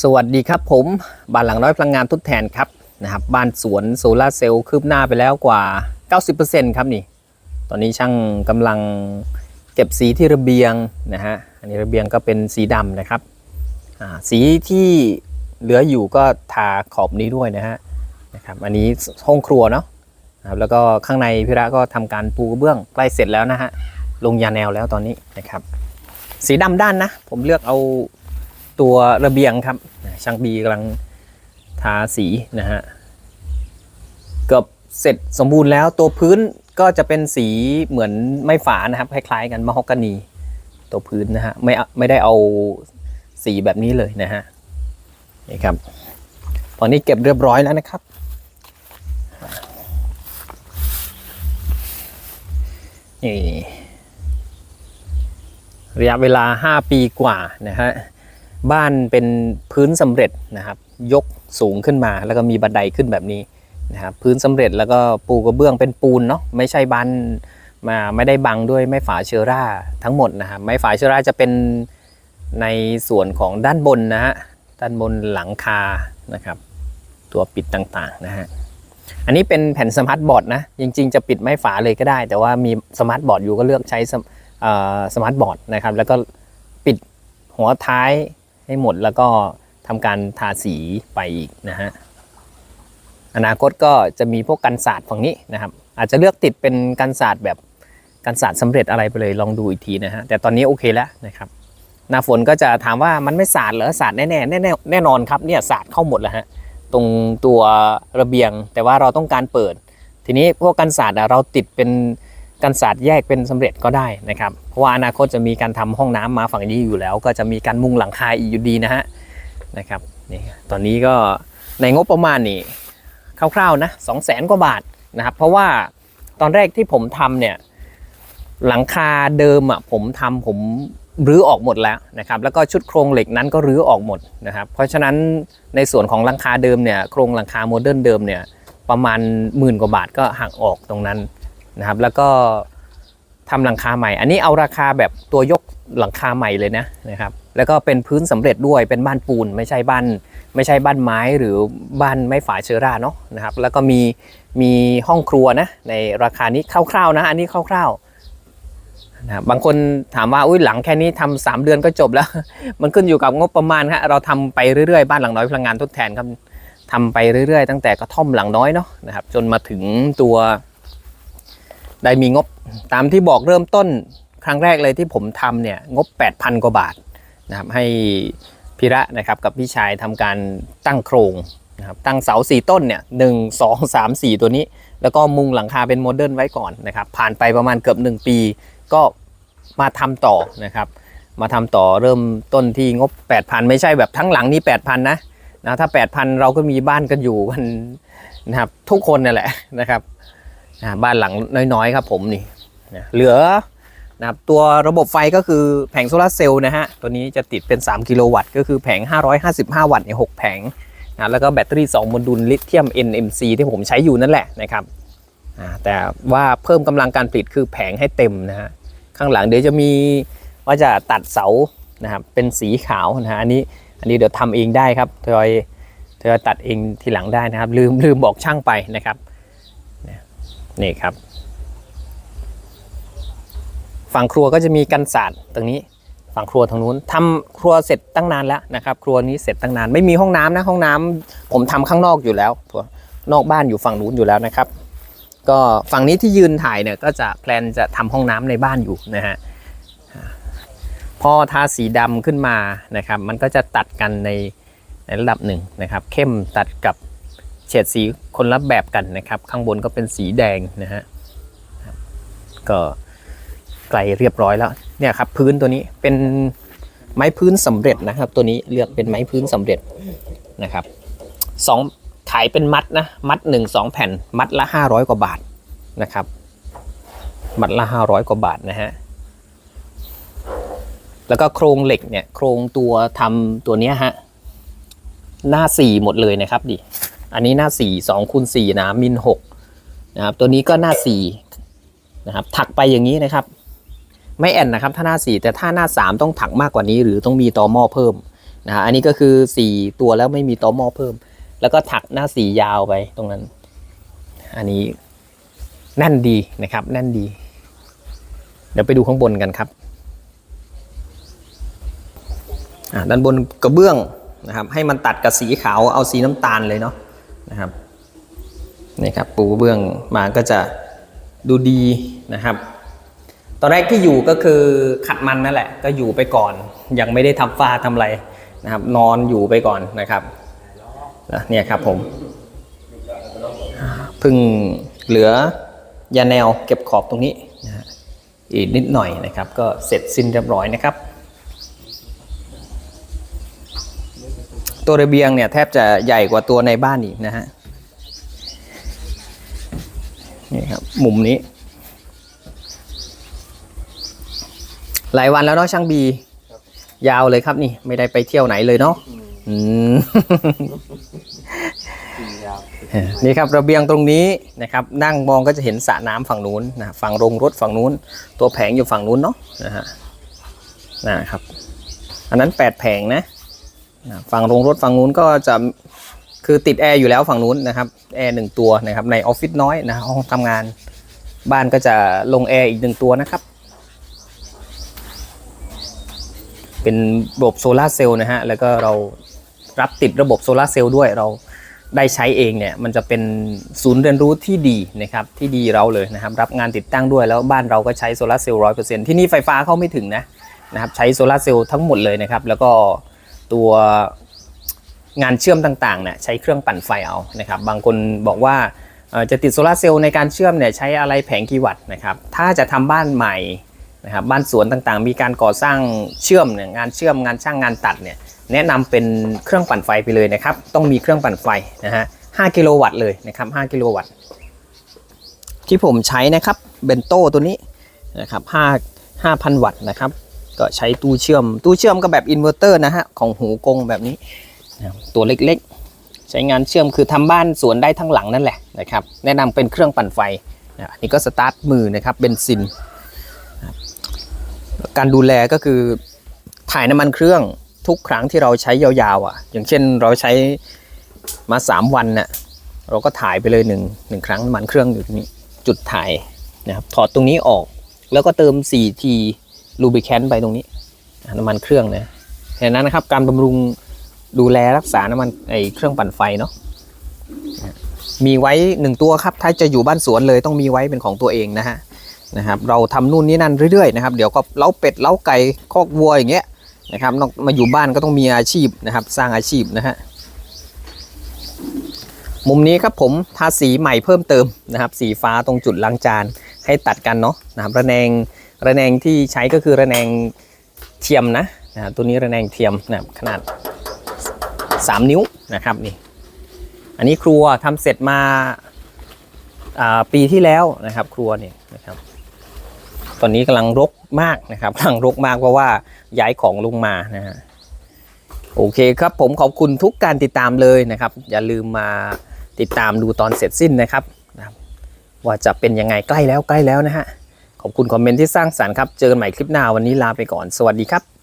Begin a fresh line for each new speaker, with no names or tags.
สวัสดีครับผมบ้านหลังน้อยพลังงานทดแทนครับนะครับบ้านสวนโซลาร์เซลล์คืบหน้าไปแล้วกว่า 90%ครับนี่ ตอนนี้ช่างกำลังเก็บสีที่ระเบียงนะฮะอันนี้ระเบียงก็เป็นสีดำนะครับสีที่เหลืออยู่ก็ทาขอบนี้ด้วยนะฮะนะครับอันนี้ห้องครัวเนาะนะครับแล้วก็ข้างในพิระก็ทำการปูกระเบื้องใกล้เสร็จแล้วนะฮะลงยาแนวแล้วตอนนี้นะครับ สีดำด้านนะ ผมเลือกเอา ตัวระเบียงครับ ช่างบีกำลังทาสีนะฮะเกือบเสร็จสมบูรณ์แล้วตัวพื้นก็จะเป็นสีเหมือนไม่ฝานะครับ คล้ายๆ กันมะฮอกกานี ตัวพื้นนะฮะไม่เอาไม่ได้เอาสีแบบนี้เลยนะฮะนี่ครับตอนนี้เก็บเรียบร้อยแล้วนะครับ นี่ระยะเวลา 5 ปีกว่านะฮะ บ้านเป็นพื้นสำเร็จนะครับ ยกสูงขึ้นมาแล้วก็มีบันไดขึ้นแบบนี้นะครับพื้นสำเร็จแล้วก็ปูกระเบื้องเป็นปูนเนาะไม่ใช่บ้านมาไม่ได้บังด้วยไม้ฝาเชื้อราทั้งหมดนะครับไม้ฝาเชื้อราจะเป็นในส่วนของด้านบนนะฮะด้านบนหลังคานะครับ ตัวปิดต่างๆนะฮะอันนี้เป็นแผ่นสมาร์ทบอร์ดนะจริงๆจะปิดไม้ฝาเลยก็ได้ แต่ว่ามีสมาร์ทบอร์ดอยู่ก็เลือกใช้สมาร์ทบอร์ดนะครับแล้วก็ปิดหัวท้าย ให้หมดแล้วก็ทำการทาสีไปอีกนะฮะอนาคตก็จะมีพวกกันศาสตร์ฝั่งนี้นะครับ อาจจะเลือกติดเป็นกันศาสตร์แบบกันศาสตร์สำเร็จอะไรไปเลยลองดูอีกทีนะฮะแต่ตอนนี้โอเคแล้วนะครับหน้าฝนก็จะถามว่ามันไม่ศาสตร์เหรอศาสตร์แน่แน่แน่แน่นอนครับเนี่ยศาสตร์เข้าหมดแล้วฮะตรงตัวระเบียงแต่ว่าเราต้องการเปิด ทีนี้พวกกันศาสตร์เราติดเป็น กันศาสตร์แยกเป็นสำเร็จก็ได้นะครับ เพราะว่าอนาคตจะมีการทำห้องน้ำมาฝั่งนี้อยู่แล้ว ก็จะมีการมุงหลังคาอีกอยู่ดีนะฮะนะครับนี่ตอนนี้ก็ในงบประมาณนี่คร่าวๆนะสองแสนกว่าบาทนะครับเพราะว่าตอนแรกที่ผมทำเนี่ยหลังคาเดิมอะผมทำผมรื้อออกหมดแล้วนะครับแล้วก็ชุดโครงเหล็กนั้นก็รื้อออกหมดนะครับเพราะฉะนั้นในส่วนของหลังคาเดิมเนี่ยโครงหลังคาโมเดิร์นเดิมเนี่ยประมาณหมื่นกว่าบาทก็หักออกตรงนั้น นะครับ แล้วก็ทำหลังคาใหม่ อันนี้เอาราคาแบบตัวยกหลังคาใหม่เลยนะนะครับ แล้วก็เป็นพื้นสำเร็จด้วยเป็นบ้านปูน ไม่ใช่บ้าน ไม่ใช่บ้านไม้หรือบ้านไม้ฝาเชื้อราเนาะนะครับ แล้วก็มีมีห้องครัวนะในราคานี้คร่าวๆนะ อันนี้คร่าวๆนะบบางคนถามว่าอุ้ยหลังแค่นี้ทำสามเดือนก็จบแล้ว มันขึ้นอยู่กับงบประมาณครับเราทำไปเรื่อยๆบ้านหลังน้อยพลังงานทดแทนครับทำไปเรื่อยๆ ตั้งแต่กระท่อมหลังน้อยเนาะนะครับ จนมาถึงตัว ได้มีงบตามที่บอกเริ่มต้นครั้งแรกเลยที่ผมทำเนี่ยงบ 8,000 กว่าบาทนะครับให้พิระนะครับกับพี่ชายทำการตั้งโครงนะครับตั้งเสาสี่ต้นเนี่ยหนึ่งสองสามสี่ตัวนี้ แล้วก็มุงหลังคาเป็นโมเดิร์นไว้ก่อนนะครับผ่านไปประมาณเกือบ 1 ปี ก็มาทำต่อนะครับมาทำต่อเริ่มต้นที่งบ 8,000 ไม่ใช่แบบทั้งหลังนี้8,000นะนะถ้า 8,000 เราก็มีบ้านกันอยู่กันนะครับทุกคนนั่แหละนะครับ อ่าบ้านหลังน้อยๆครับผมนี่นะเหลือนะครับตัวระบบไฟก็คือแผงโซลาเซลล์นะฮะ ตัวนี้จะติดเป็น 3 กิโลวัตต์ ก็คือแผง 555 วัตต์เนี่ย6แผงนะแล้วก็แบตเตอรี่ 2 โมดูลลิเธียม NMC ที่ผมใช้อยู่นั่นแหละนะครับแต่ว่าเพิ่มกำลังการผลิตคือแผงให้เต็มนะฮะ ข้างหลังเดี๋ยวจะมีว่าจะตัดเสานะครับเป็นสีขาวนะฮะอันนี้อันนี้เดี๋ยวทำเองได้ครับทยอยทยอยตัดเองทีหลังได้นะครับ ลืมลืมบอกช่างไปนะครับ นี่ครับ ฝั่งครัวก็จะมีกันศาสตร์ตรงนี้ ฝั่งครัวทางนู้นทำครัวเสร็จตั้งนานแล้วนะครับ ครัวนี้เสร็จตั้งนานไม่มีห้องน้ำนะห้องน้ำผมทำข้างนอกอยู่แล้วตัวนอกบ้านอยู่ฝั่งนู้นอยู่แล้วนะครับ ก็ฝั่งนี้ที่ยืนถ่ายเนี่ยก็จะแพลนจะทำห้องน้ำในบ้านอยู่นะฮะพอทาสีดำขึ้นมานะครับ มันก็จะตัดกันในในระดับหนึ่งนะครับ เข้มตัดกับ ฉดสีคนละแบบกันนะครับ ข้างบนก็เป็นสีแดงนะฮะก็ไกลเรียบร้อยแล้วเนี่ยครับพื้นตัวนี้เป็นไม้พื้นสำเร็จนะครับ ตัวนี้เลือกเป็นไม้พื้นสำเร็จนะครับสองขายเป็นมัดนะมัดหนึ่งสองแผ่นมัดละห้าร้อยกว่าบาทนะครับมัดละห้าร้อยกว่าบาทนะฮะแล้วก็โครงเหล็กเนี่ยโครงตัวทำตัวเนี้ยฮะหน้าสี่หมดเลยนะครับดิ อันนี้หน้า4 2คูณ4นะมิล6นะครับตัวนี้ก็หน้า4นะครับถักไปอย่างนี้นะครับ ไม่แอนนะครับถ้าหน้า 4 แต่ถ้าหน้า 3 ต้องถักมากกว่านี้ หรือต้องมีตอหม้อเพิ่มนะฮะอันนี้ก็คือ 4 ตัวแล้วไม่มีตอหม้อเพิ่ม แล้วก็ถักหน้าสียาวไปตรงนั้น อันนี้แน่นดีนะครับ แน่นดี เดี๋ยวไปดูข้างบนกันครับด้านบนกระเบื้องนะครับให้มันตัดกับสีขาวเอาสีน้ำตาลเลยเนาะ นะครับนี่ครับปูเบื้องมาก็จะดูดีนะครับ ตอนแรกที่อยู่ก็คือขัดมันนั่นแหละ ก็อยู่ไปก่อน ยังไม่ได้ทำฝ้าทำอะไรนะครับ นอนอยู่ไปก่อนนะครับนะเนี่ยครับผมเพิ่งเหลือยาแนวเก็บขอบตรงนี้นะอีกนิดหน่อยนะครับ ก็เสร็จสิ้นเรียบร้อยนะครับ ตัวระเบียงเนี่ยแทบจะใหญ่กว่าตัวในบ้านอีกนะฮะนี่ครับมุมนี้ หลายวันแล้วเนาะช่างบี ยาวเลยครับนี่ ไม่ได้ไปเที่ยวไหนเลยเนาะนี่ครับระเบียงตรงนี้นะครับ นั่งมองก็จะเห็นสระน้ำฝั่งนู้นนะฝั่งโรงรถฝั่งนู้น ตัวแผงอยู่ฝั่งนู้นเนาะนะฮะนะครับ อันนั้น8แผงนะ ฝั่งโรงรถฝั่งนู้นก็จะคือติดแอร์อยู่แล้วฝั่งนู้นนะครับแอร์หนึ่งตัวนะครับในออฟฟิศน้อยนะห้องทำงานบ้านก็จะลงแอร์อีกหนึ่งตัวนะครับ เป็นระบบโซลาร์เซลล์นะฮะแล้วก็เรารับติดระบบโซลาร์เซลล์ด้วยเราได้ใช้เองเนี่ยมันจะเป็นศูนย์เรียนรู้ที่ดีนะครับที่ดีเราเลยนะครับ รับงานติดตั้งด้วยแล้วบ้านเราก็ใช้โซลาร์เซลล์ร้อยเปอร์เซ็นที่นี่ไฟฟ้าเข้าไม่ถึงนะนะครับใช้โซลาร์เซลล์ทั้งหมดเลยนะครับ แล้วก็ ตัวงานเชื่อมต่างๆเนี่ยใช้เครื่องปั่นไฟเอานะครับ บางคนบอกว่าจะติดโซลาเซลล์ในการเชื่อมเนี่ยใช้อะไรแผงกี่วัตต์นะครับ ถ้าจะทำบ้านใหม่นะครับบ้านสวนต่างๆ มีการก่อสร้างเชื่อมเนี่ยงานเชื่อมงานช่างงานตัดเนี่ยแนะนำเป็นเครื่องปั่นไฟไปเลยนะครับ ต้องมีเครื่องปั่นไฟนะฮะ5กิโลวัตต์เลยนะครับ5กิโลวัตต์ที่ผมใช้นะครับเบนโต้ตัวนี้นะครับ5 5,000วัตต์นะครับ ก็ใช้ตู้เชื่อม ตู้เชื่อมก็แบบอินเวอร์เตอร์นะฮะ ของหูกงแบบนี้ ตัวเล็กๆ ใช้งานเชื่อมคือทำบ้านสวนได้ทั้งหลังนั่นแหละนะครับ แนะนำเป็นเครื่องปั่นไฟนะอันนี้ก็สตาร์ทมือนะครับเบนซิน การดูแลก็คือถ่ายน้ำมันเครื่องทุกครั้งที่เราใช้ยาวๆอะ อย่างเช่นเราใช้มา 3 วันน่ะเราก็ถ่ายไปเลยหนึ่งหนึ่งครั้งน้ำมันเครื่องอยู่ตรงนี้จุดถ่ายนะครับถอดตรงนี้ออก แล้วก็เติม4ที ลูบิแคนไปตรงนี้น้ำมันเครื่องนะเห็นนั้นนะครับการบำรุงดูแลรักษาน้ำมันไอเครื่องปั่นไฟเนาะมีไว้หนึ่งตัวครับถ้าจะอยู่บ้านสวนเลยต้องมีไว้เป็นของตัวเองนะฮะนะครับ เราทำนู่นนี่นั่นเรื่อยๆนะครับเดี๋ยวก็เล้าเป็ดเล้าไก่คอกวัวอย่างเงี้ยนะครับมาอยู่บ้านก็ต้องมีอาชีพนะครับ สร้างอาชีพนะฮะมุมนี้ครับผมทาสีใหม่เพิ่มเติมนะครับ สีฟ้าตรงจุดล้างจานให้ตัดกันเนาะนะครับระแนง ระแนงที่ใช้ก็คือระแนงเทียมนะนะตัวนี้ระแนงเทียมนะขนาด 3 นิ้วนะครับนี่อันนี้ครัวทำเสร็จมาาปีที่แล้วนะครับครัวเนี่ยนะครับตอนนี้กำลังรกมากนะครับกำลังรกมากเพราะว่าย้ายของลงมานะฮะโอเคครับผมขอบคุณทุกการติดตามเลยนะครับ อย่าลืมมาติดตามดูตอนเสร็จสิ้นนะครับ ว่าจะเป็นยังไงใกล้แล้วใกล้แล้วนะฮะ ขอบคุณคอมเมนต์ที่สร้างสรรค์ครับ เจอกันใหม่คลิปหน้าวันนี้ลาไปก่อน สวัสดีครับ